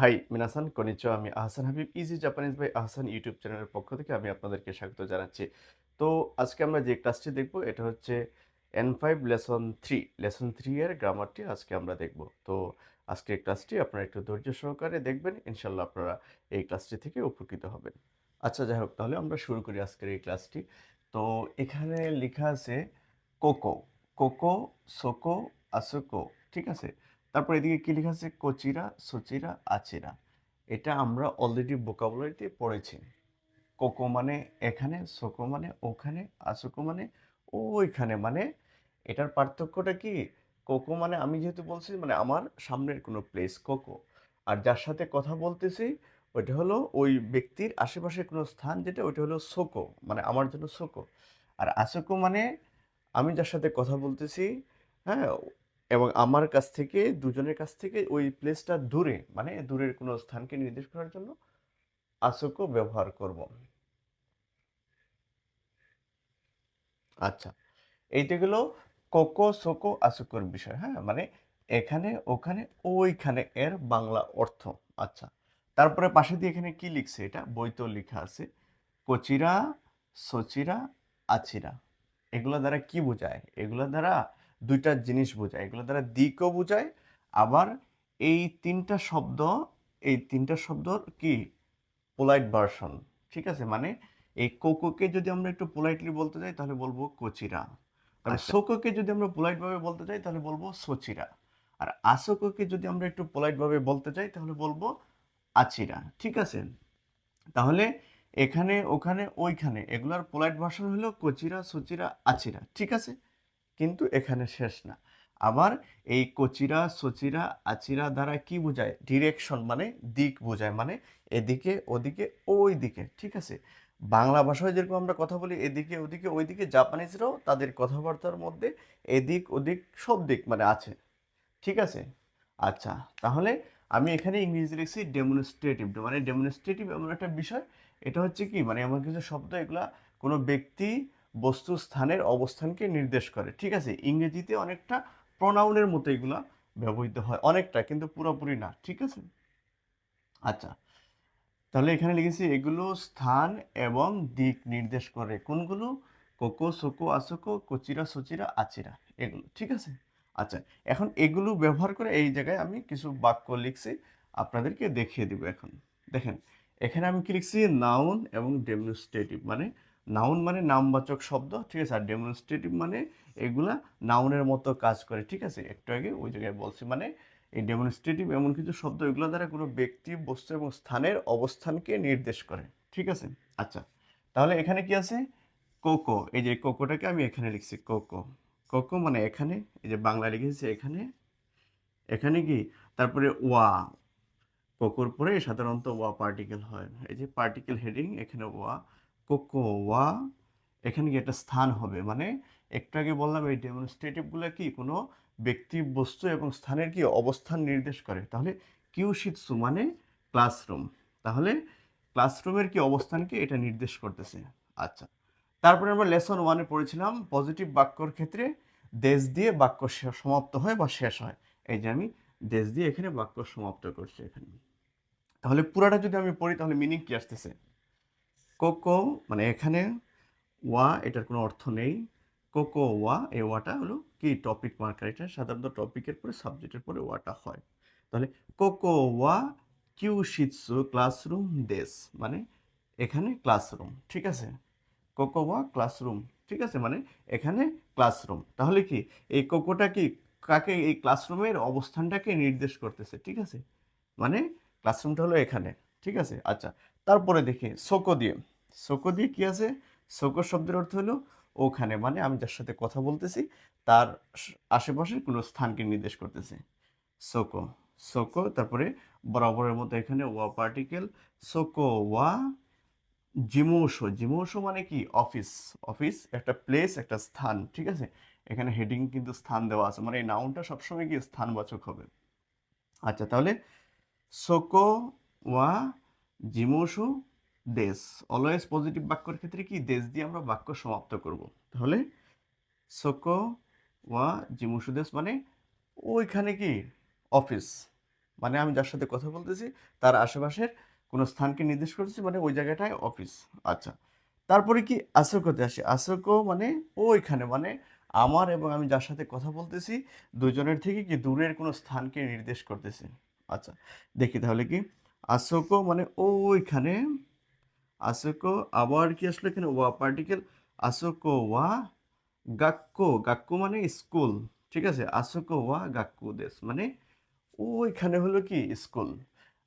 High মিনাসান কনিচো আমি Ahsan Habib easy Japanese by Ahsan YouTube চ্যানেলের পক্ষ থেকে আমি আপনাদেরকে স্বাগত জানাচ্ছি। তো, আজকে আমরা যে ক্লাসটি দেখব, এটা হচ্ছে N five lesson three lesson three এর গ্রামারটি আজকে আমরা দেখব। তো, আজকের ক্লাসটি আপনারা একটু ধৈর্য সহকারে দেখবেন ইনশাল্লাহ আপনারা এই ক্লাসটি থেকে উপকৃত হবেন। আচ্ছা যাই হোক, তাহলে আমরা শুরু করি আজকের এই ক্লাসটি তো, এখানে লেখা আছে কোকো কোকো, সোকো, আসোকো, ঠিক আছে? তারপর এদিকে কি লেখা আছে? কোচিরা, সোচিরা, আচিরা। এটা আমরা অলরেডি ভোকাবুলারিতে পড়েছি। কোকো মানে এখানে, সোকো মানে ওখানে, আসোকো মানে ওইখানে। মানে এটার পার্থক্যটা কি? কোকো মানে আমি যেহেতু বলছি মানে আমার সামনের কোনো প্লেস কোকো। আর যার সাথে কথা বলতেছি, ওইটা হলো ওই ব্যক্তির আশেপাশে কোনো স্থান যেটা, ওইটা হলো সোকো। মানে আমার জন্য সোকো। আর আসোকো মানে আমি যার সাথে কথা বলতেছি হ্যাঁ এবং আমার কাছ থেকে, দুজনের কাছ থেকে ওই প্লেসটা দূরে মানে দূরের কোনো স্থানকে নির্দেশ করার জন্য আসোকো ব্যবহার করব। আচ্ছা এইটা গেলো কোকো সোকো আসোকোর বিষয় হ্যাঁ? মানে এখানে, ওখানে, ওইখানে এর বাংলা অর্থ। আচ্ছা তারপরে পাশে দিয়ে এখানে কি লিখছে এটা? বইতেও লেখা আছে। কচিরা, সচিরা, আচিরা। এগুলো দ্বারা কি বোঝায়? এগুলো দ্বারা দুইটা জিনিস বোঝায়। এগুলো দ্বারা দিকও বোঝায় আবার এই তিনটা শব্দ এই তিনটা শব্দ কি? পোলাইট ভার্সন ঠিক আছে? মানে এই কোকোকে যদি আমরা একটু পোলাইটলি বলতে যাই তাহলে বলব কোচিরা। আর আচ্ছা। সোকোকে যদি আমরা পোলাইটভাবে বলতে চাই তাহলে বলব সচিরা। আর আসোকোকে যদি আমরা একটু পোলাইটভাবে বলতে চাই তাহলে বলব আচিরা ঠিক আছে? তাহলে এখানে ওখানে ওইখানে এগুলার পোলাইট ভার্সন হলো কোচিরা সচিরা আচিরা ঠিক আছে? কিন্তু এখানে শেষ না। আবার এই কচিরা, সচিরা, আচিরা দ্বারা কি বোঝায়? ডিরেকশন মানে দিক বোঝায় মানে এদিকে, ওদিকে ওই দিকে ঠিক আছে? বাংলা ভাষায় যেরকম আমরা কথা বলি, এদিকে, ওদিকে, ওইদিকে, জাপানিজরাও তাদের কথাবার্তার মধ্যে এদিক, ওদিক সব দিক মানে আছে, ঠিক আছে? আচ্ছা তাহলে আমি এখানে ইংরেজি লিখছি ডেমনস্ট্রেটিভ মানে ডেমনস্ট্রেটিভ এমন একটা বিষয়, এটা হচ্ছে কি? মানে এমন কিছু শব্দ, এগুলা কোনো ব্যক্তি বস্তু স্থানের অবস্থানকে নির্দেশ করে। ঠিক আছে? ইংরেজিতে অনেকটা প্রনাউনের মতো এগুলা ব্যবহৃত হয়। অনেকটা, কিন্তু পুরোপুরি না। ঠিক আছে? আচ্ছা তাহলে এখানে লিখেছি, এগুলো স্থান এবং দিক নির্দেশ করে। কোনগুলো? কোকো, সোকো, আসোকো, কচিরা, সচিরা, আচিরা। এগুলো। ঠিক আছে? আচ্ছা এখন এগুলো ব্যবহার করে এই জায়গায় আমি কিছু বাক্য লিখছি, আপনাদেরকে দেখিয়ে দিব এখন। দেখেন, এখানে আমি কি লিখছি? নাউন এবং ডেমনস্ট্রেটিভ মানে নাউন মানে নামবাচক শব্দ, ঠিক আছে? আর ডেমনস্ট্রেটিভ মানে এগুলা নাউনের মতো কাজ করে, ঠিক আছে? একটু আগে ওই জায়গায় বলছি মানে এই ডেমনস্ট্রেটিভ এমন কিছু শব্দ এগুলো দ্বারা কোনো ব্যক্তি, বস্তু এবং স্থানের অবস্থানকে নির্দেশ করে, ঠিক আছে? আচ্ছা তাহলে এখানে কি আছে? কোকো, এই যে কোকোটাকে আমি এখানে লিখছি, কোকো। কোকো মানে এখানে, এই যে বাংলা লিখেছি এখানে। এখানে কি? তারপরে ওয়া, কোকোর পরে সাধারণত ওয়া পার্টিকেল হয়। এই যে পার্টিকেল হেডিং এখানে ওয়া। কোকো ওয়া এখানে কি একটা স্থান হবে। মানে একটু আগে বললাম এই ডেমনস্ট্রেটিভগুলো কি কোনো ব্যক্তি বস্তু এবং স্থানের কি অবস্থান নির্দেশ করে? তাহলে কিউশিৎসু মানে ক্লাসরুম তাহলে ক্লাসরুমের কি অবস্থানকে এটা নির্দেশ করতেছে। আচ্ছা। তারপরে আমরা লেসন ওয়ানে পড়েছিলাম পজিটিভ বাক্যর ক্ষেত্রে দেশ দিয়ে বাক্য সমাপ্ত হয় বা শেষ হয়। এই যে আমি দেশ দিয়ে এখানে বাক্য সমাপ্ত করছি এখানে। তাহলে পুরাটা যদি আমি পড়ি তাহলে মিনিং কি আসতেছে? কোকো মানে এখানে ওয়া, এটার কোনো অর্থ নেই। কোকো ওয়া, এই ওয়াটা হলো কি টপিক মার্কার এটা সাধারণত টপিকের পরে সাবজেক্টের পরে ওয়াটা হয়। তাহলে কোকো ওয়া কিউশিৎসু ক্লাসরুম দেশ মানে এখানে ক্লাসরুম, ঠিক আছে? কোকো ওয়া ক্লাসরুম, ঠিক আছে? মানে এখানে ক্লাসরুম। তাহলে কি, এই কোকোটা কি কাকে, এই ক্লাসরুমের অবস্থানটাকে নির্দেশ করতেছে, ঠিক আছে? মানে ক্লাসরুমটা হলো এখানে, ঠিক আছে? আচ্ছা তারপরে দেখি, সোকো দিয়ে। সোকো দিয়ে কি আছে? সোকো শব্দের অর্থ হলো, ওখানে মানে আমি যার সাথে কথা বলতেছি, তার আশেপাশের কোনো স্থানকে নির্দেশ করতেছে। সোকো সোকো, তারপরে বরাবরের মতো এখানে ওয়া পার্টিকেল, সোকো ওয়া জিমোশো। জিমোশো মানে কি? অফিস। অফিস একটা প্লেস, একটা স্থান, ঠিক আছে? এখানে হেডিং কিন্তু স্থান দেওয়া আছে। মানে এই নাউনটা সবসময় কি স্থানবাচক হবে। আচ্ছা তাহলে সোকো ওয়া জিমোশো দেশ। অলওয়েজ পজিটিভ বাক্যর ক্ষেত্রে কি? দেশ দিয়ে আমরা বাক্য সমাপ্ত করব। তাহলে, সোকো ওয়া জিমোশো দেশ মানে ওইখানে কি? অফিস। মানে আমি যার সাথে কথা বলতেছি, তার আশেপাশের কোনো স্থানকে নির্দেশ করতেছি মানে ওই জায়গাটায় অফিস। আচ্ছা। তারপরে কি? আসোকোতে আসি। আসোকো মানে ওইখানে। মানে আমার এবং আমি যার সাথে কথা বলতেছি, দুজনের থেকে কি দূরের কোনো স্থানকে নির্দেশ করতেছে? আচ্ছা। দেখি তাহলে কি? আসোকো মানে ওইখানে আসোকো আবার কি আসলো এখানে? ওয়া পার্টিকেল আসোকো ওয়া গাক্কো গাক্কো মানে স্কুল ঠিক আছে? আসোকো ওয়া গাক্কু দেশ মানে ওইখানে হলো কি? স্কুল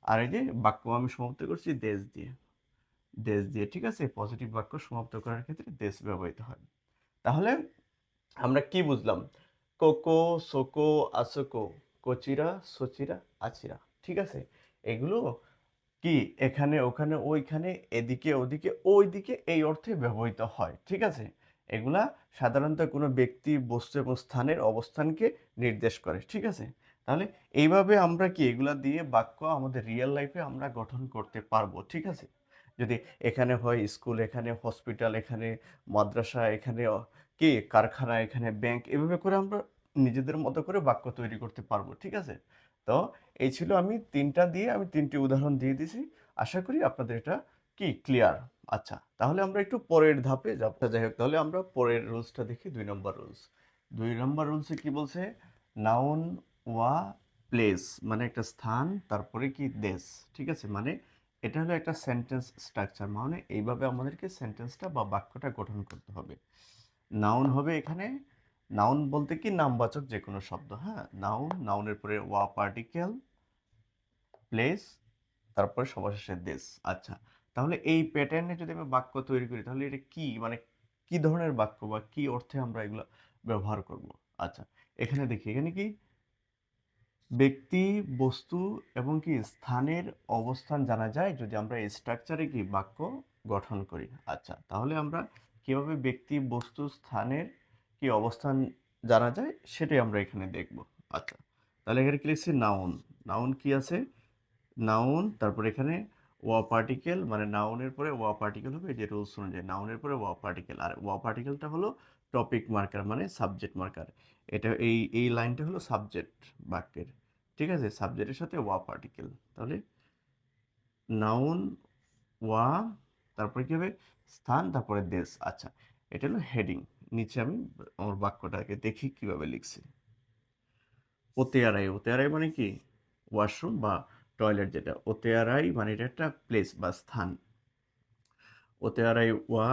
আর এই যে বাক্য আমি সমাপ্ত করছি দেশ দিয়ে। দেশ দিয়ে, ঠিক আছে? পজিটিভ বাক্য সমাপ্ত করার ক্ষেত্রে দেশ ব্যবহৃত হয়। তাহলে আমরা কি বুঝলাম? কোকো, সোকো আসোকো কোচিরা, সোচিরা, আচিরা, ঠিক আছে? এগুলো কি এখানে, ওখানে, ওইখানে, এদিকে, ওদিকে, ওইদিকে এই অর্থে ব্যবহৃত হয়, ঠিক আছে? এগুলা সাধারণত কোনো ব্যক্তি বস্তু এবং স্থানের অবস্থানকে নির্দেশ করে, ঠিক আছে? তাহলে এইভাবে আমরা কি এগুলা দিয়ে বাক্য আমাদের রিয়েল লাইফে আমরা গঠন করতে পারব, ঠিক আছে? যদি এখানে হয় স্কুল এখানে হসপিটাল এখানে মাদ্রাসা, এখানে কি কারখানা, এখানে ব্যাংক এভাবে করে আমরা নিজেদের মতো করে বাক্য তৈরি করতে পারব, ঠিক আছে? তো এই ছিল আমি তিনটা দিয়ে আমি তিনটি উদাহরণ দিয়ে দিছি আশা করি আপনাদের এটা কি ক্লিয়ার আচ্ছা তাহলে আমরা একটু পরের ধাপে যাব। যাই হোক তাহলে আমরা পরের রুলসটা দেখি, দুই নম্বর রুলস দুই নম্বর রুলসে কি বলছে? নাউন ওয়া প্লেস মানে একটা স্থান, তারপরে কি দেশ, ঠিক আছে? মানে এটা হলো একটা সেন্টেন্স স্ট্রাকচার মানে এইভাবে আমাদেরকে সেন্টেন্সটা বা বাক্যটা গঠন করতে হবে। নাউন হবে এখানে নাউন বলতে কি? নামবাচক যে কোনো শব্দ হ্যাঁ? নাউন, নাউনের পরে ওয়া পার্টিকেল, প্লেস, তারপরে সবার শেষে দেশ। আচ্ছা তাহলে এই প্যাটার্নে যদি আমি বাক্য তৈরি করি, তাহলে এটা কি? মানে কি ধরনের বাক্য বা কি অর্থে আমরা এগুলো ব্যবহার করব? আচ্ছা এখানে দেখি, এখানে কি? ব্যক্তি, বস্তু এবং কি স্থানের অবস্থান জানা যায় যদি আমরা এই স্ট্রাকচারে কি বাক্য গঠন করি। আচ্ছা তাহলে আমরা কীভাবে ব্যক্তি, বস্তু, স্থানের কি অবস্থান জানা যায় সেটাই আমরা এখানে দেখব। আচ্ছা তাহলে এখানে কি লিখছি? নাউন নাউন কি আছে? নাউন তারপর এখানে ওয়া পার্টিকেল মানে নাউনের পরে ওয়া পার্টিকেল হবে যে রুলস অনুযায়ী নাউনের পরে ওয়া পার্টিকেল আর ওয়া পার্টিকেলটা হলো টপিক মার্কার মানে সাবজেক্ট মার্কার এটা এই এই লাইনটা হলো সাবজেক্ট বাক্যের, ঠিক আছে? সাবজেক্টের সাথে ওয়া পার্টিকেল তাহলে নাউন ওয়া তারপরে কি হবে? স্থান, তারপরে দেশ আচ্ছা এটা হলো হেডিং নিচে আমি আমার বাক্যটাকে দেখি কীভাবে লিখছি। ওতেয়ারাই ওতেয়ারাই মানে কি? ওয়াশরুম বা টয়লেট যেটা। ওতেয়ারাই মানে এটা একটা প্লেস বা স্থান। ওতেয়ারাই ওয়া,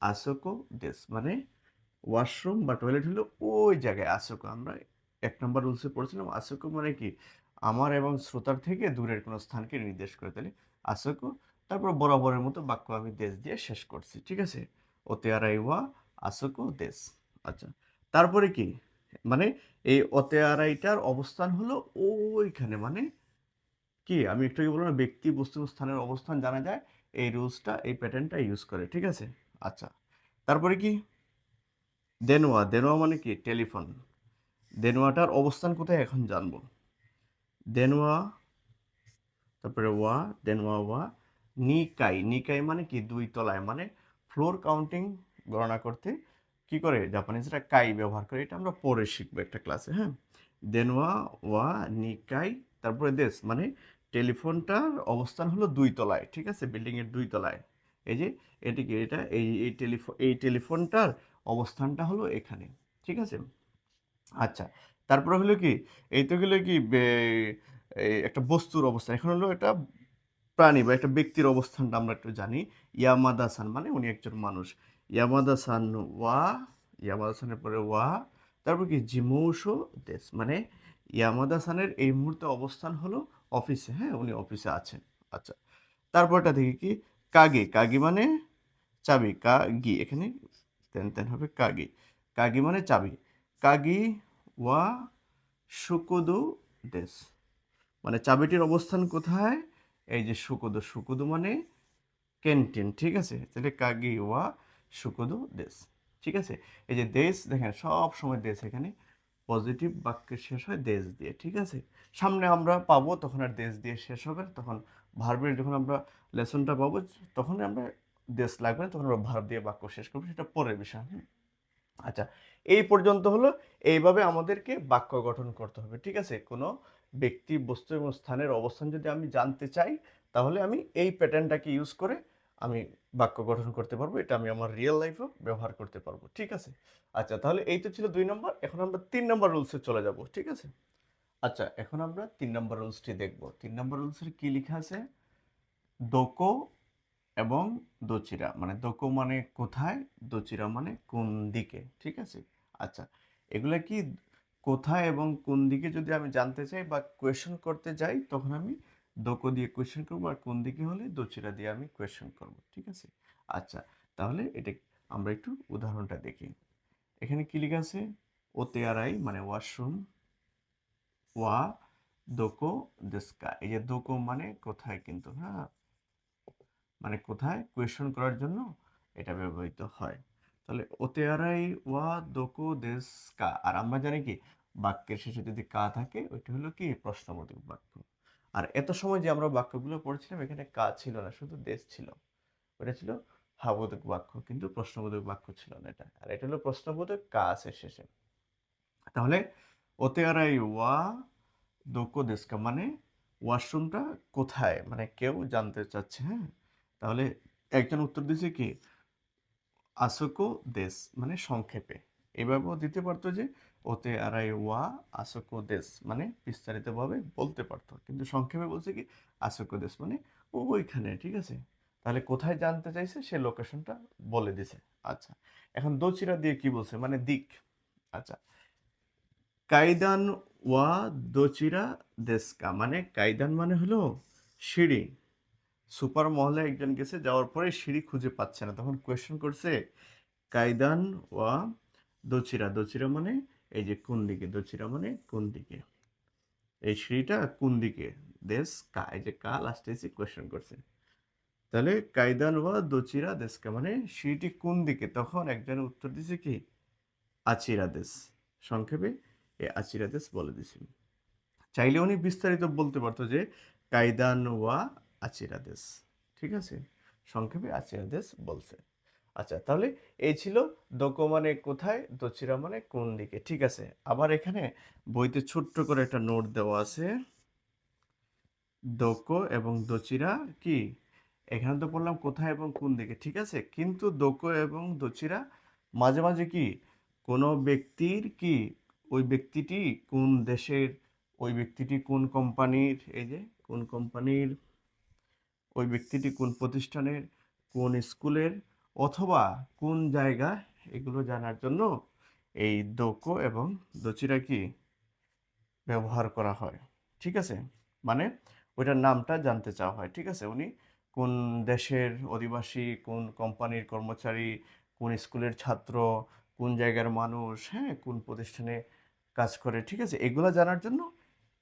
আসোকো, দেশ। মানে ওয়াশরুম বা টয়লেট হলো ওই জায়গায় আসোকো। আমরা এক নম্বর রুলসে পড়ছিলাম, আসোকো মানে কি? আমার এবং শ্রোতার থেকে দূরের কোনো স্থানকে নির্দেশ করে। তাহলে আসোকো, তারপর বরাবরের মতো বাক্য আমি দেশ দিয়ে শেষ করছি। ঠিক আছে? ওতেয়ারাই ওয়া আসোকো দেশ। আচ্ছা তারপরে কি? মানে এই অতেয়ারাইটার অবস্থান হলো ওইখানে মানে কি? আমি একটু আগে বললাম, ব্যক্তি, বস্তু, স্থানের অবস্থান জানা যায়, এই রুলসটা, এই প্যাটার্নটা ইউজ করে, ঠিক আছে? আচ্ছা তারপরে কি? দেনোয়া দেনোয়া মানে কি? টেলিফোন। দেনোয়াটার অবস্থান কোথায় এখন জানব? দেনোয়া, তারপরে ওয়া, দেনোয়া ওয়া, নিকাই। নিকাই মানে কি? দুই তলায় মানে ফ্লোর কাউন্টিং গণনা করতে কি করে? জাপানিজরা কাই ব্যবহার করে, এটা আমরা পরে শিখব একটা ক্লাসে হ্যাঁ? দেনোয়া ওয়া নিকাই তারপরে দেশ মানে টেলিফোনটার অবস্থান হলো দুই তলায়, ঠিক আছে? বিল্ডিংয়ের দুই তলায়। এই যে, এটিকে, এটা, এই এই টেলিফোন এই টেলিফোনটার অবস্থানটা হলো এখানে, ঠিক আছে? আচ্ছা তারপরে হলো কি? এই তো গেলো কি একটা বস্তুর অবস্থান, এখন হলো এটা প্রাণী বা একটা ব্যক্তির অবস্থানটা আমরা একটু জানি। ইয়ামাদা সান মানে উনি একজন মানুষ। ইয়ামাদা সান ওয়া ইয়ামাদা সানের পরে ওয়া, তারপর কি জিমৌসো দেশ। মানে ইয়ামাদা সানের এই মুহূর্তে অবস্থান হলো অফিসে হ্যাঁ উনি অফিসে আছেন। আচ্ছা তারপরটা দেখি কি? কাগি কাগি মানে চাবি, কাগি, এখানে তেন তেন হবে কাগি। কাগি মানে চাবি। কাগি, ওয়া শুকুদু দেশ। মানে চাবিটির অবস্থান কোথায়? এই যে শুকুদু শুকুদু মানে ক্যান্টিন ঠিক আছে? তাহলে কাগি ওয়া শুকুদু দেশ, ঠিক আছে? এই যে দেশ, দেখেন সব সময় দেশ এখানে পজিটিভ বাক্যের শেষ হয় দেশ দিয়ে, ঠিক আছে? সামনে আমরা পাবো, তখন আর দেশ দিয়ে শেষ হবে তখন ভার্বের যখন আমরা লেসনটা পাবো তখন আমরা দেশ লাগবে না, তখন আমরা ভার্ব দিয়ে বাক্য শেষ করব, সেটা পরের বিষয়। আচ্ছা এই পর্যন্ত হলো, এইভাবে আমাদেরকে বাক্য গঠন করতে হবে, ঠিক আছে? কোনো ব্যক্তি, বস্তু এবং স্থানের অবস্থান যদি আমি জানতে চাই, তাহলে আমি এই প্যাটার্নটাকে ইউজ করে আমি বাক্য গঠন করতে পারব। এটা আমি আমার রিয়েল লাইফেও ব্যবহার করতে পারব। ঠিক আছে? আচ্ছা তাহলে এই তো ছিল দুই নম্বর। এখন আমরা তিন নম্বর রুলসে চলে যাব। ঠিক আছে? আচ্ছা এখন আমরা তিন নম্বর রুলসটি দেখব। তিন নম্বর রুলসের কি লেখা আছে? দোকো এবং দোচিরা। মানে দোকো মানে কোথায়? দোচিরা মানে কোন দিকে? ঠিক আছে? আচ্ছা এগুলা কি কোথায় এবং কোন দিকে যদি আমি জানতে চাই বা কোয়েশন করতে যাই, তখন আমি দোকো দিয়ে কোয়েশন করব আর কোন দিকে হলে দোচিরা দিয়ে আমি কোয়েশন করব, ঠিক আছে? আচ্ছা তাহলে এটা আমরা একটু উদাহরণটা দেখি। এখানে কি লেখা আছে? আরাই মানে ওয়াশরুম, ওয়া দোকো দেস্কা এই যে দোকো মানে কোথায় কিন্তু হ্যাঁ? মানে কোথায়? কোয়েশন করার জন্য এটা ব্যবহৃত হয়। তাহলে ওতে আরাই ওয়া দোকো দেস্কা আর আমরা জানি কি, বাক্যের শেষে যদি কা থাকে, ওইটা হলো কি? প্রশ্নবোধক বাক্য। আর এত সময় যে আমরা বাক্যগুলো পড়েছিলাম, এখানে কা ছিল না, শুধু দেশ ছিল। ওটা ছিল হাবোধক বাক্য, কিন্তু প্রশ্নবোধক বাক্য ছিল না এটা। আর এটা হলো প্রশ্নবোধক কা আছে শেষে। তাহলে ওতে আরাই ওয়া দোকো দেস্কা মানে ওয়াশরুমটা কোথায়? মানে কেউ জানতে চাচ্ছে হ্যাঁ? তাহলে একজন উত্তর দিছে কি আসোকো দেশ মানে সংক্ষেপে। এভাবেও দিতে পারতো যে, ওতে আড়াই ওয়া, আসোকো দেশ মানে বিস্তারিতভাবে বলতে পারতো। কিন্তু সংক্ষেপে বলছে কি, আসোকো দেশ মানে ও ওইখানে, ঠিক আছে? তাহলে কোথায় জানতে চাইছে, সে লোকেশনটা বলে দিছে। আচ্ছা এখন দোচিরা দিয়ে কি বলছে? মানে দিক। আচ্ছা কাইদান ওয়া দোচিরা দেশকা মানে কাইদান মানে হলো সিঁড়ি। সুপার মহলে একজন গেছে, যাওয়ার পরে সিঁড়ি খুঁজে পাচ্ছে না। তখন কোয়েশ্চেন করছে, কায়দান ওয়া দচিরা। দোচিরা মানে এই যে কোন দিকে? দোচিরা মানে কোন দিকে? এই সিঁড়িটা কোন দিকে? দেশ কা, এই যে কা লাস্টে এসে কোয়েশ্চেন করছে। তাহলে কায়দান ওয়া দোচিরা দেশকা মানে সিঁড়িটি কোন দিকে? তখন একজন উত্তর দিছে কি, আচিরা দেশ। সংক্ষেপে এই আচিরা দেশ বলে দিছিল চাইলে উনি বিস্তারিত বলতে পারতো যে, কায়দান ওয়া আচিরাদেশ ঠিক আছে? সংক্ষেপে আচিরাদেশ বলছে। আচ্ছা তাহলে এই ছিল দোকো মানে কোথায় দোচিরা মানে কোন দিকে? ঠিক আছে, আবার এখানে বইতে ছোট্ট করে একটা নোট দেওয়া আছে। দোকো এবং দোচিরা কি? এখানে তো বললাম কোথায় এবং কোন দিকে, ঠিক আছে? কিন্তু দোকো এবং দোচিরা মাঝে মাঝে কি? কোনো ব্যক্তির কি? ওই ব্যক্তিটি কোন দেশের, ওই ব্যক্তিটি কোন কোম্পানির? এই যে, কোন কোম্পানির ওই ব্যক্তিটি কোন প্রতিষ্ঠানের, কোন স্কুলের অথবা কোন জায়গা এগুলো জানার জন্য এই দোকো এবং দচিরা কি ব্যবহার করা হয়? ঠিক আছে? মানে ওইটার নামটা জানতে চাওয়া হয়। ঠিক আছে? উনি কোন দেশের অধিবাসী, কোন কোম্পানির কর্মচারী, কোন স্কুলের ছাত্র, কোন জায়গার মানুষ হ্যাঁ কোন প্রতিষ্ঠানে কাজ করে? ঠিক আছে? এগুলো জানার জন্য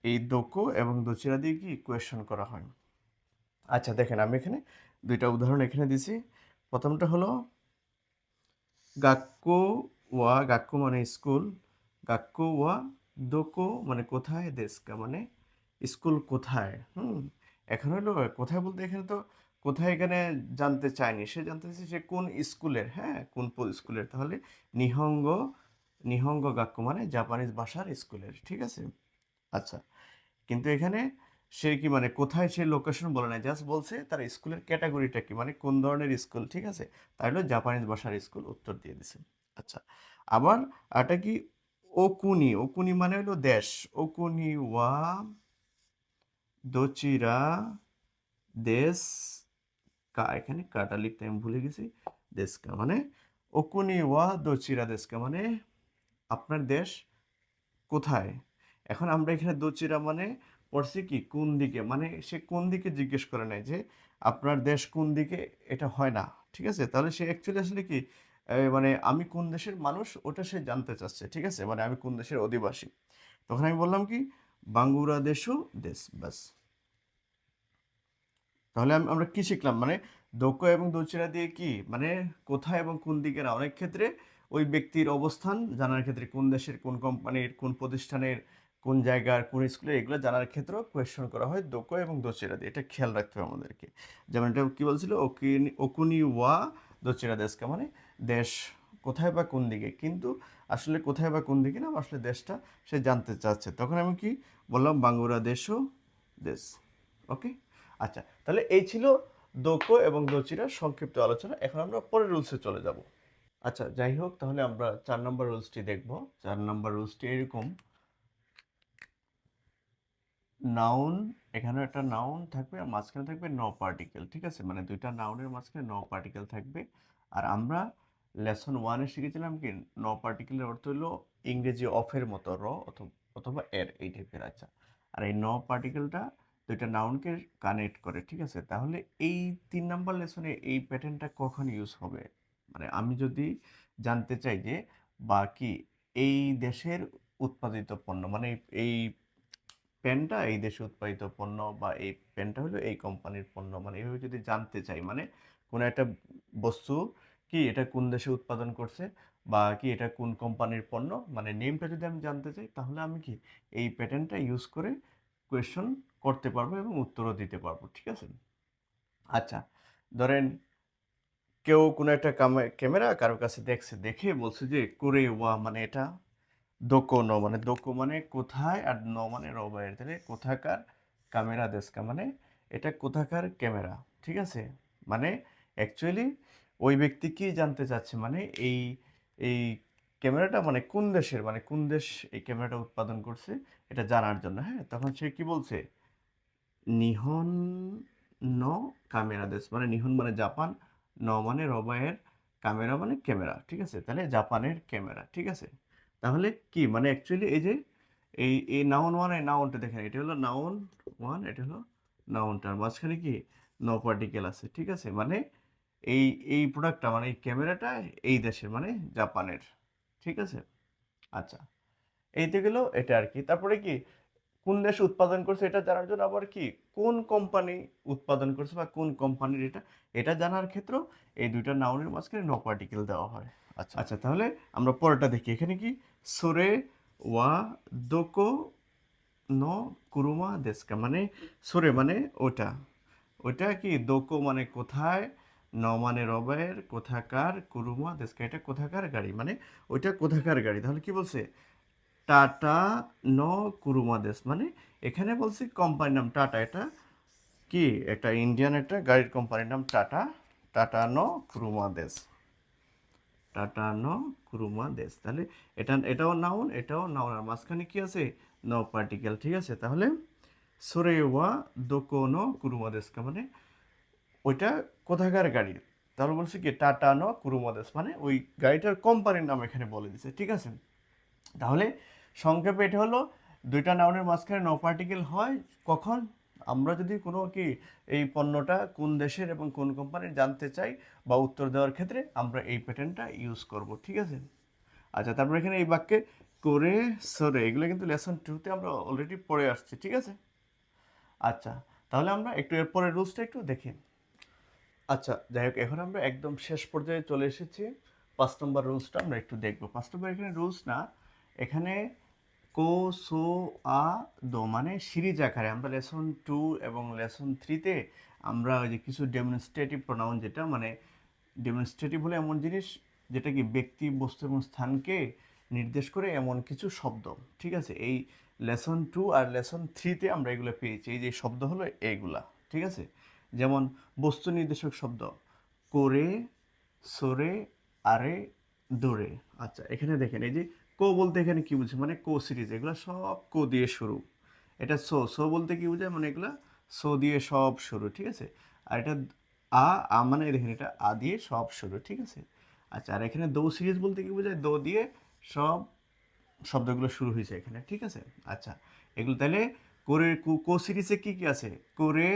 এই দোকো এবং দচিরা দিয়ে কি কোয়েশন করা হয়? আচ্ছা দেখেন আমি এখানে দুইটা উদাহরণ এখানে দিছি। প্রথমটা হলো গাক্কো ওয়া, গাক্কো মানে স্কুল, গাক্কো ওয়া দোকো মানে কোথায়? দেশকা মানে স্কুল কোথায়? হুম, এখন হলো কোথায় বলতে এখানে তো কোথায় এখানে জানতে চায়নি। সে জানতে চাইছে সে কোন স্কুলের হ্যাঁ কোন স্কুলের। তাহলে নিহঙ্গ নিহঙ্গ গাক্কো মানে জাপানিজ ভাষার স্কুলের, ঠিক আছে? আচ্ছা কিন্তু এখানে সে কি মানে কোথায় সে লোকেশন বলে না জাস্ট বলছে তার স্কুলের ক্যাটাগরিটা কি মানে কোন ধরনের স্কুল, ঠিক আছে? তাই হলো জাপানিজ ভাষার স্কুল উত্তর দিয়ে দিছে। আচ্ছা আবার এটা কি? ওকুনি ওকুনি মানে হলো দেশ। ওকুনি ওয়া দোচিরা দেশ কা এখানে কাটা লিখতে আমি ভুলে গেছি। দেশকা মানে ওকুনি ওয়া দোচিরা দেশকা মানে আপনার দেশ কোথায়? এখন আমরা এখানে দোচিরা মানে পড়ছি কি? কোন দিকে? মানে সে কোন দিকে জিজ্ঞেস করে নাই যে, আপনার দেশ কোন দিকে? এটা হয় না। ঠিক আছে? তাহলে সে অ্যাকচুয়ালি আসলে কি? মানে আমি কোন দেশের মানুষ ওটা সে জানতে চাচ্ছে। ঠিক আছে? মানে আমি কোন দেশের অধিবাসী। তখন আমি বললাম কি? বাংলাদেশও দেশ। বাস তাহলে আম- আমরা কি শিখলাম? মানে দক্ষ এবং দোচিরা দিয়ে কি? মানে কোথায় এবং কোন দিকে না? অনেক ক্ষেত্রে ওই ব্যক্তির অবস্থান জানার ক্ষেত্রে কোন দেশের কোন কোম্পানির কোন প্রতিষ্ঠানের কোন জায়গার, কোন স্কুলে এগুলো জানার ক্ষেত্রেও কোয়েশ্চন করা হয় দোকো এবং দোচিরা দিয়ে। এটা খেয়াল রাখতে হবে আমাদেরকে। যেমন এটা কী বলছিল? ওকিনি ওকুনি ওয়া দোচিরা দেশকা মানে দেশ কোথায় বা কোন দিকে। কিন্তু আসলে কোথায় বা কোন দিকে না আসলে দেশটা সে জানতে চাচ্ছে। তখন আমি কি বললাম? বাংলাদেশও দেশ। ওকে? আচ্ছা তাহলে এই ছিল দোকো এবং দোচিরার সংক্ষিপ্ত আলোচনা। এখন আমরা পরের রুলসে চলে যাব। আচ্ছা যাই হোক, তাহলে আমরা চার নম্বর রুলসটি দেখব। চার নম্বর রুলসটি এরকম। নাউন এখানে একটা নাউন থাকবে আর মাঝখানে থাকবে ন পার্টিকেল ঠিক আছে? মানে দুইটা নাউনের মাঝখানে ন পার্টিকেল থাকবে। আর আমরা লেসন ওয়ানে শিখেছিলাম কি ন পার্টিকেলের অর্থ হলো ইংরেজি অফের মতো র অথবা এর এই টাইপের আচ্ছা। আর এই ন পার্টিকেলটা দুইটা নাউনকে কানেক্ট করে, ঠিক আছে? তাহলে এই তিন নাম্বার লেসনে এই প্যাটার্নটা কখন ইউজ হবে? মানে আমি যদি জানতে চাই যে বাকি এই দেশের উৎপাদিত পণ্য মানে এই পেনটা এই দেশে উৎপাদিত পণ্য বা এই পেনটা হলো এই কোম্পানির পণ্য। মানে এইভাবে যদি জানতে চাই মানে কোনো একটা বস্তু কি এটা কোন দেশে উৎপাদন করছে বা কি এটা কোন কোম্পানির পণ্য? মানে নেমটা যদি আমি জানতে চাই, তাহলে আমি কি এই প্যাটার্নটা ইউজ করে কোয়েশন করতে পারব এবং উত্তরও দিতে পারব, ঠিক আছে? আচ্ছা ধরেন কেউ কোনো একটা ক্যামেরা কারোর কাছে দেখছে, দেখে বলছে যে, করে ওয়া মানে এটা দোকো ন মানে দোকো মানে কোথায় আর ন মানে রবাইয়ের তাহলে কোথাকার ক্যামেরা দেশকা মানে এটা কোথাকার ক্যামেরা ঠিক আছে? মানে অ্যাকচুয়ালি ওই ব্যক্তি কি জানতে চাচ্ছে? মানে এই এই ক্যামেরাটা মানে কোন দেশের মানে কোন দেশ এই ক্যামেরাটা উৎপাদন করছে, এটা জানার জন্য হ্যাঁ? তখন সে কি বলছে? নিহন ন ক্যামেরা দেশ মানে নিহন মানে জাপান ন মানে রবায়ের ক্যামেরা মানে ক্যামেরা ঠিক আছে? তাহলে জাপানের ক্যামেরা ঠিক আছে? তাহলে কি? মানে অ্যাকচুয়ালি এই যে, এই এই নাউন ওয়ান এই নাউনটা দেখেন, এটা হলো নাউন ওয়ান এটা হলো নাউনটার মাঝখানে কি? ন পার্টিকেল আছে, ঠিক আছে? মানে এই এই প্রোডাক্টটা মানে এই ক্যামেরাটা এই দেশের মানে জাপানের, ঠিক আছে? আচ্ছা এইতে গেল এটা আর কি। তারপরে কি? কোন দেশে উৎপাদন করছে এটা জানার জন্য আবার কি? কোন কোম্পানি উৎপাদন করছে বা কোন কোম্পানির এটা এটা জানার ক্ষেত্রেও এই দুইটা নাউনের মাঝখানে ন পার্টিকেল দেওয়া হয়। আচ্ছা। আচ্ছা তাহলে আমরা পরেরটা দেখি। এখানে কি? সোরে ওয়া দোকো ন কুরুমা দেশকা মানে সোরে মানে ওটা। ওটা কি দোকো মানে কোথায়? ন মানে রবায়ের কোথাকার, কুরুমা দেশকা, এটা কোথাকার গাড়ি? মানে ওইটা কোথাকার গাড়ি? তাহলে কি বলছে? টাটা ন কুরুমা দেশ মানে এখানে বলছি কোম্পানির নাম টাটা, এটা কি? একটা ইন্ডিয়ান একটা গাড়ির কোম্পানির নাম টাটা। টাটা ন কুরুমা দেশ। টাটা ন কুরুমা দেশ। তাহলে এটা, এটাও নাউন এটাও নাউন আর মাঝখানে কি আছে? ন পার্টিকেল ঠিক আছে? তাহলে সোরেওয়া দোকো ন কুরুমা দেশকা মানে ওইটা কোথাকার গাড়ি? তাহলে বলছে কি টাটা ন কুরুমা দেশ মানে ওই গাড়িটার কোম্পানির নাম এখানে বলে দিছে, ঠিক আছে? তাহলে সংক্ষেপে এটা হলো, দুইটা নাউনের মাঝখানে ন পার্টিকেল হয় কখন? আমরা যদি কোনো কি এই পণ্যটা কোন দেশের এবং কোন কোম্পানির জানতে চাই বা উত্তর দেওয়ার ক্ষেত্রে আমরা এই প্যাটার্নটা ইউজ করব, ঠিক আছে? আচ্ছা তারপর এখানে এই বাক্যে করে সরে, এগুলো কিন্তু লেসন টুতে আমরা অলরেডি পড়ে আসছি, ঠিক আছে? আচ্ছা তাহলে আমরা একটু এরপরের রুলসটা একটু দেখি। আচ্ছা যাই হোক, এখন আমরা একদম শেষ পর্যায়ে চলে এসেছি। পাঁচ নম্বর রুলসটা আমরা একটু দেখব। পাঁচ নম্বর এখানে রুলস না, এখানে কো, সো, আ, দো মানে সিরিজ আকারে। আমরা লেসন টু এবং লেসন থ্রিতে আমরা ওই যে কিছু ডেমনস্ট্রেটিভ প্রোনাউন যেটা মানে ডেমনস্ট্রেটিভ হলো এমন জিনিস যেটা কি ব্যক্তি, বস্তু এবং স্থানকে নির্দেশ করে এমন কিছু শব্দ, ঠিক আছে? এই লেসন টু আর লেসন থ্রিতে আমরা এগুলো পেয়েছি। এই যে শব্দ হলো এইগুলা ঠিক আছে? যেমন বস্তু নির্দেশক শব্দ, করে, সরে, আরে দৌড়ে আচ্ছা এখানে দেখেন, এই যে কো বলতে এখানে কি বুঝে মানে কো সিরিজ, এগুলো সব কো দিয়ে শুরু। এটা সো সো বলতে কি বোঝায়? মানে এগুলো সো দিয়ে সব শুরু, ঠিক আছে? আর এটা আ আ মানে দেখেন এটা আ দিয়ে সব শুরু, ঠিক আছে? আচ্ছা আর এখানে দো সিরিজ বলতে কি বোঝায়? দো দিয়ে সব শব্দগুলো শুরু হয়েছে এখানে, ঠিক আছে? আচ্ছা এগুলো তাহলে করে কো সিরিজে কি কি আছে? করে,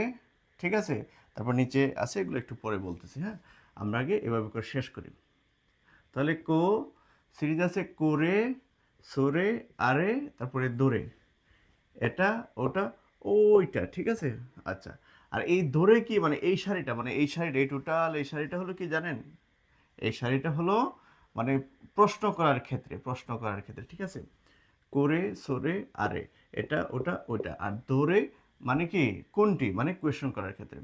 ঠিক আছে? তারপর নিচে আছে, এগুলো একটু পরে বলতেছি হ্যাঁ? আমরা আগে এভাবে করে শেষ করি। তাহলে কো সিরিজ আছে করে, সরে, আরে, তারপরে দৌড়ে এটা, ওটা, ওইটা, ঠিক আছে? আচ্ছা। আর এই ধরে কি মানে এই শাড়িটা মানে এই শাড়িটা এই টোটাল এই শাড়িটা হলো কি জানেন? এই শাড়িটা হলো মানে প্রশ্ন করার ক্ষেত্রে, প্রশ্ন করার ক্ষেত্রে, ঠিক আছে? করে, সরে, আরে, এটা, ওটা, ওইটা। আর দৌড়ে মানে কি? কোনটি? মানে কোয়েশন করার ক্ষেত্রে।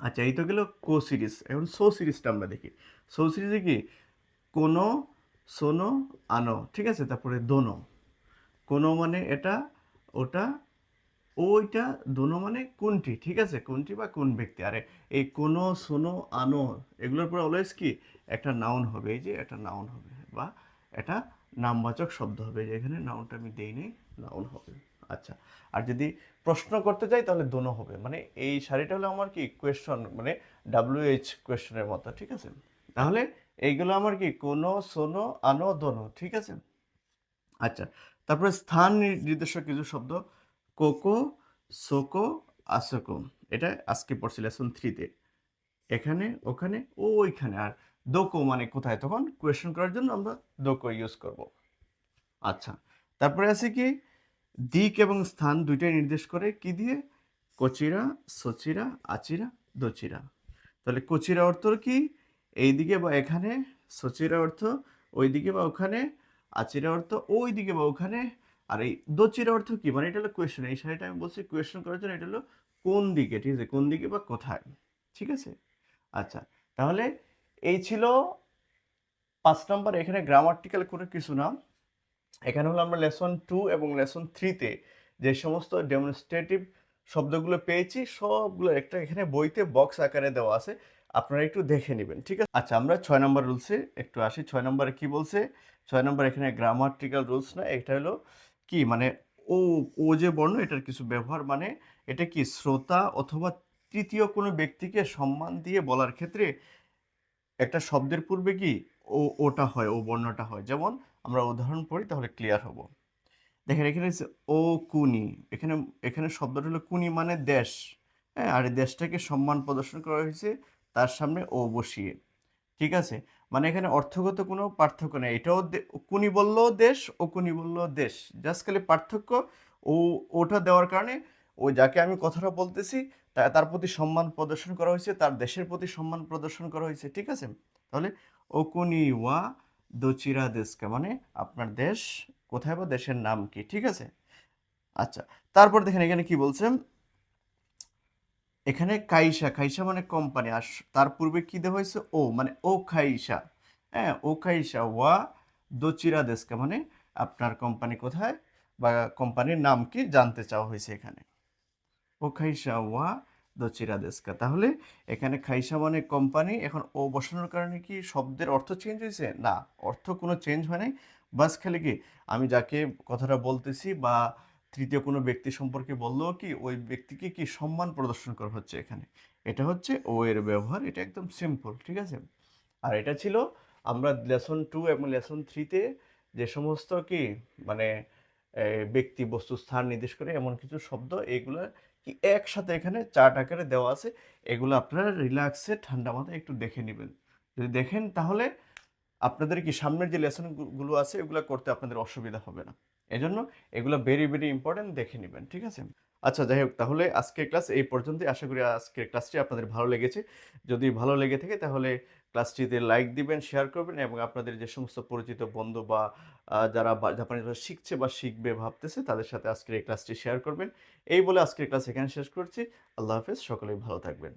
আচ্ছা এই তো গেল কো সিরিজ। এখন সো সিরিজটা আমরা দেখি। সো সিরিজে কি? কোনো সোনো, আনো, ঠিক আছে? তারপরে দোনো। কোনো মানে এটা, ওটা ওইটা, দোনো মানে কোনটি, ঠিক আছে? কোনটি বা কোন ব্যক্তি? আরে, এই কোনো, সোনো, আনো, এগুলোর পরে অলওয়েজ কি? একটা নাউন হবে, এই যে একটা নাউন হবে, বা এটা নামবাচক শব্দ হবে, যে এখানে নাউনটা আমি দেই নেই নাউন হবে। আচ্ছা আর যদি প্রশ্ন করতে যাই, তাহলে দোনো হবে। মানে এই শাড়িটা হলো আমার কি? কোয়েশ্চন মানে ডাব্লিউএইচ কোয়েশ্চনের মতো, ঠিক আছে? তাহলে এইগুলো আমার কি কোনো, সোনো, আনো, দোনো, ঠিক আছে? আচ্ছা তারপরে স্থান নির্দেশক কিছু শব্দ। কোকো, সোকো, আসোকো, এটা আজকে পড়ছি লেসন থ্রিতে এখানে, ওখানে, ও ওইখানে। আর দোকো মানে কোথায় তখন? কোয়েশ্চেন করার জন্য আমরা দোকো ইউজ করব। আচ্ছা তারপরে আছে কি? দিক এবং স্থান দুইটাই নির্দেশ করে কি দিয়ে? কচিরা, সচিরা, আচিরা, দচিরা। তাহলে কচিরা অর্থ কি? এইদিকে বা এখানে সচিরা অর্থ ওইদিকে বা ওখানে আচিরা অর্থ, ওই দিকে বা ওখানে, আর এই দচিরা অর্থ কি? মানে এটা হলো কোয়েশ্চেন এই শাড়িটা আমি বলছি কোয়েশ্চেন করার জন্য এটা হলো কোন দিকে, ঠিক আছে? কোন দিকে বা কোথায়? ঠিক আছে? আচ্ছা তাহলে এই ছিল পাঁচ নম্বর। এখানে গ্রামার্টিক্যাল কোনো কিছু না। এখানে হলো আমরা লেসন টু এবং লেসন থ্রিতে যে সমস্ত ডেমনস্ট্রেটিভ শব্দগুলো পেয়েছি, সবগুলো একটা এখানে বইতে বক্স আকারে দেওয়া আছে। আপনারা একটু দেখে নেবেন, ঠিক আছে? আচ্ছা আমরা ছয় নম্বর রুলসে একটু আসি। ছয় নম্বরে কি বলছে? ছয় নম্বর এখানে গ্রামার্টিক্যাল রুলস না, এটা হলো কি? মানে ও ও যে বর্ণ, এটার কিছু ব্যবহার মানে এটা কি শ্রোতা অথবা তৃতীয় কোনো ব্যক্তিকে সম্মান দিয়ে বলার ক্ষেত্রে একটা শব্দের পূর্বে কি ও, ওটা হয়, ও বর্ণটা হয়? যেমন আমরা উদাহরণ পড়ি, তাহলে ক্লিয়ার হব। দেখেন, এখানে ও কুনি। এখানে এখানে শব্দটা হলো কুনি মানে দেশ। হ্যাঁ আর এই দেশটাকে সম্মান প্রদর্শন করা হয়েছে তার সামনে ও বসিয়ে। ঠিক আছে? মানে এখানে অর্থগত কোনো পার্থক্য নেই। এটাও কুনি বললেও দেশ, ও কুনি বললেও দেশ। জাস্ট খালি পার্থক্য ও, ওটা দেওয়ার কারণে ও যাকে আমি কথাটা বলতেছি তার প্রতি সম্মান প্রদর্শন করা হয়েছে, তার দেশের প্রতি সম্মান প্রদর্শন করা হয়েছে। ঠিক আছে? তাহলে ওকুনি ওয়া দোচিরা দেশকা মানে আপনার দেশ কোথায় বা দেশের নাম কি? ঠিক আছে? আচ্ছা তারপর দেখেন এখানে কি বলছেন এখানে কাইসা কাইসা মানে কোম্পানি আর তার পূর্বে কি দেওয়া হয়েছে? ও মানে ও খাইসা হ্যাঁ ও খাইসা ওয়া দোচিরা দেশকা মানে আপনার কোম্পানি কোথায় বা কোম্পানির নাম কি জানতে চাওয়া হয়েছে এখানে। ও খাইসা ওয়া দোচিরা দেশকা। তাহলে এখানে খাইসা মানে কোম্পানি এখন ও বসানোর কারণে কি শব্দের অর্থ চেঞ্জ হয়েছে? না, অর্থ কোনো চেঞ্জ হয় নাই। বাস খালি কি, আমি যাকে কথাটা বলতেছি বা তৃতীয় কোনো ব্যক্তি সম্পর্কে বললেও কি ওই ব্যক্তিকে কি সম্মান প্রদর্শন করা হচ্ছে এখানে? এটা হচ্ছে ও এর ব্যবহার, এটা একদম সিম্পল ঠিক আছে? আর এটা ছিল আমরা লেসন টু এবং লেসন থ্রিতে যে সমস্ত কি মানে ব্যক্তি, বস্তু, স্থান নির্দেশ করে এমন কিছু শব্দ, এগুলো কি একসাথে এখানে চার্ট আকারে দেওয়া আছে, এগুলো আপনারা রিল্যাক্সে ঠান্ডা মাথায় একটু দেখে নেবেন। যদি দেখেন তাহলে আপনাদের কি সামনের যে লেসনগুলো আছে এগুলো করতে আপনাদের অসুবিধা হবে না। এজন্য এগুলো ভেরি ভেরি ইম্পর্টেন্ট দেখে নেবেন, ঠিক আছে? আচ্ছা যাই হোক, তাহলে আজকের ক্লাস এই পর্যন্তই। আশা করি আজকের ক্লাসটি আপনাদের ভালো লেগেছে। যদি ভালো লেগে থাকে, তাহলে ক্লাসটিতে লাইক দিবেন শেয়ার করবেন এবং আপনাদের যে সমস্ত পরিচিত বন্ধু বা যারা জাপানি ভাষা শিখছে বা শিখবে, ভাবতেছে, তাদের সাথে আজকের এই ক্লাসটি শেয়ার করবেন। এই বলে আজকের ক্লাস এখানে শেষ করছি। আল্লাহ হাফেজ, সকলেই ভালো থাকবেন।